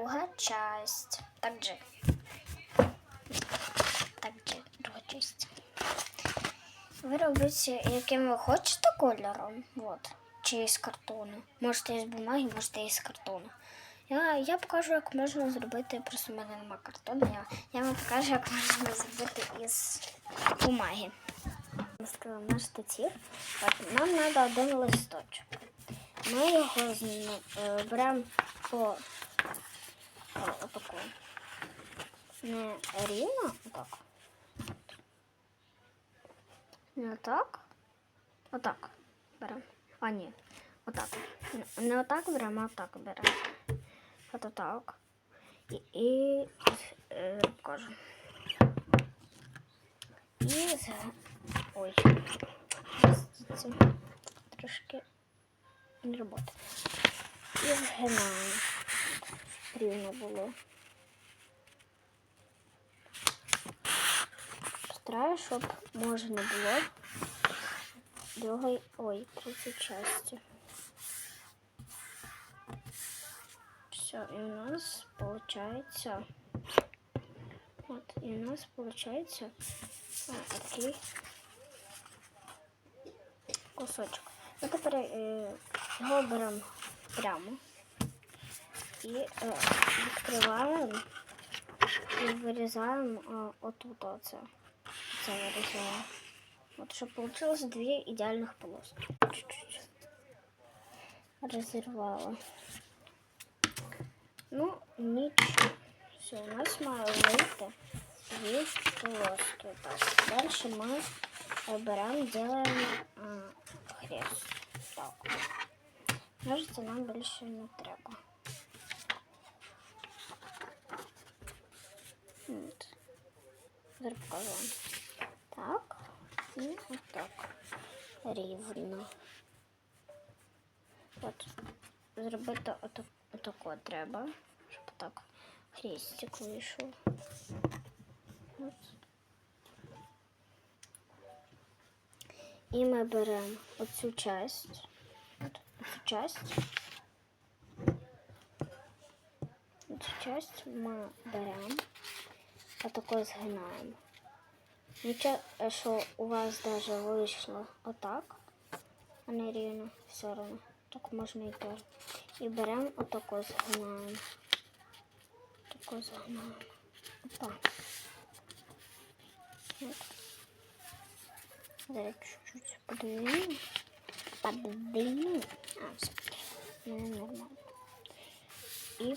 друга часть. Так же. Так же, друга часть. Ви робите, яким ви хочете кольором. Вот. Чи з картону. Можете із бумаги, можете із картону. Я, я покажу, як можна зробити, просто в мене немає картону. Я, я вам покажу, як можна зробити із бумаги. Наш статів. Нам треба один листочок. Ми його е, беремо по отаку. Не рівно, отак. Не отак. Отак беремо. А, ні. Отак. Не- Не отак беремо, а отак беремо. От отак. І, і е, покажу. І з... Ой. Це трошки не робота. І згинаємо. Рівно було. Стараю, щоб можна було другої, ой, третій часті. Все, и у нас получается... Вот, и у нас получается вот такий кусочок. Ми тепер е, його прямо і е, відкриваємо і вирізаємо е, отут оце. Це вирізаємо. От, щоб получилось дві ідеальних полоски. Чуть-чуть. Розірвала. Ну, нічого. Все, у нас має вийти дві полоски. Так. Далі ми е, беремо, делаємо а, хрест. Так. Ножиці нам більше не треба. От. Зараз покажу. Так. І отак. Рівно. От. Зробити отак, отако треба, щоб так хрестик вийшов. От. І ми беремо оцю часть. От, оцю часть. Оцю часть ми беремо, Отако згинаємо. Нічого, е, що у вас даже вийшло отак, а не рівно все одно. Так можна і теж. І беремо отако згинаємо. Тако згинаємо. Опа. Зараз чуть-чуть подвину. Подвину. А, все. Ну, нормально. І